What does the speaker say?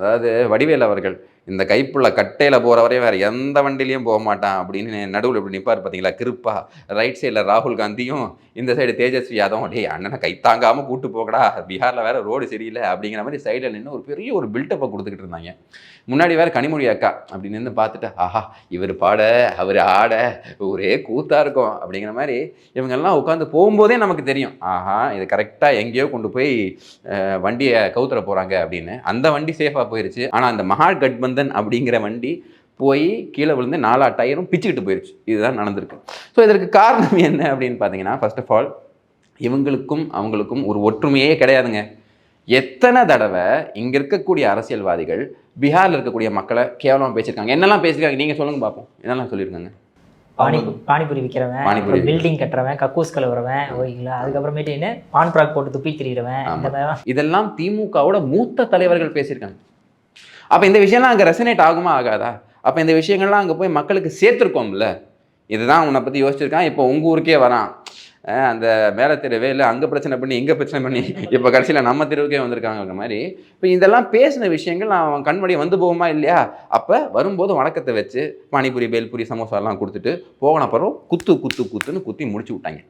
அதாவது வடிவேல் அவர்கள் இந்த கைப்புள்ள கட்டையில் போகிற வரையும் வேறு எந்த வண்டிலையும் போக மாட்டான் அப்படின்னு நடுவில் இப்படி நிற்பார் பார்த்தீங்களா கிருப்பா. ரைட் சைடில் ராகுல் காந்தியும் இந்த சைடு தேஜஸ்வி யாதவும் டே அண்ணனை கை தாங்காமல் கூட்டு போகடா. பீகாரில் வேற ரோடு சரியில்லை. அப்படிங்கிற மாதிரி சைடில் நின்று ஒரு பெரிய ஒரு பில்டப்பை கொடுத்துக்கிட்டு இருந்தாங்க. முன்னாடி வேறு கனிமொழி அக்கா அப்படின்னு நின்று பார்த்துட்டு ஆஹா இவர் பாட அவர் ஆட ஒரே கூத்தாக இருக்கும். அப்படிங்கிற மாதிரி இவங்கெல்லாம் உட்காந்து போகும்போதே நமக்கு தெரியும். ஆஹா இது கரெக்டாக எங்கேயோ கொண்டு போய் வண்டியை கவுத்துற போகிறாங்க அப்படின்னு. அந்த வண்டி சேஃபாக போயிருச்சு. ஆனால் அந்த மகா கட்பந்தன் அப்படிங்கிற வண்டி போய் கீழே விழுந்து நாலா டயரும் பிச்சுக்கிட்டு போயிருச்சு. இதுதான் நடந்திருக்கு. ஸோ இதற்கு காரணம் என்ன அப்படின்னு பார்த்தீங்கன்னா ஃபர்ஸ்ட் ஆஃப் ஆல் இவங்களுக்கும் அவங்களுக்கும் ஒரு ஒற்றுமையே கிடையாதுங்க. எத்தனை தடவை இங்கே இருக்கக்கூடிய அரசியல்வாதிகள் பீகாரில் இருக்கக்கூடிய மக்களை கேவலமாக பேசியிருக்காங்க. என்னெல்லாம் பேசியிருக்காங்க? நீங்கள் சொல்லுங்க பார்ப்போம் என்னெல்லாம் சொல்லியிருக்காங்க? பானி பானிபூரி விற்கிறவன் பானிபூரி. பில்டிங் கட்டுறவன் கக்கூஸ் கழுவுறவன் ஓகேங்களா அதுக்கப்புறமேட்டு என்ன? பான் ப்ராக் போட்டு துப்பி திரியிறவன் இதெல்லாம் திமுகவோட மூத்த தலைவர்கள் பேசியிருக்காங்க. அப்போ இந்த விஷயம்லாம் அங்கே ரெசனேட் ஆகுமா ஆகாதா? அப்போ இந்த விஷயங்கள்லாம் அங்கே போய் மக்களுக்கு சேர்த்துருக்கோம்ல. இதுதான் உன்னை பற்றி யோசிச்சிருக்கான். இப்போ உங்கள் ஊருக்கே வரான். அந்த மேலே தெருவே இல்லை. அங்கே பிரச்சனை பண்ணி இங்கே பிரச்சனை பண்ணி. இப்போ கடைசியில் நம்ம தெருவுக்கே வந்திருக்காங்க மாதிரி. இப்போ இதெல்லாம் பேசின விஷயங்கள் அவன் கண்மணி வந்து போகுமா இல்லையா? அப்போ வரும்போது வணக்கத்தை வச்சு பானிபூரி பேல்பூரி சமோசாலாம் கொடுத்துட்டு போகன அப்புறம் குத்து குத்து குத்துன்னு குத்தி முடிச்சு விட்டாங்க.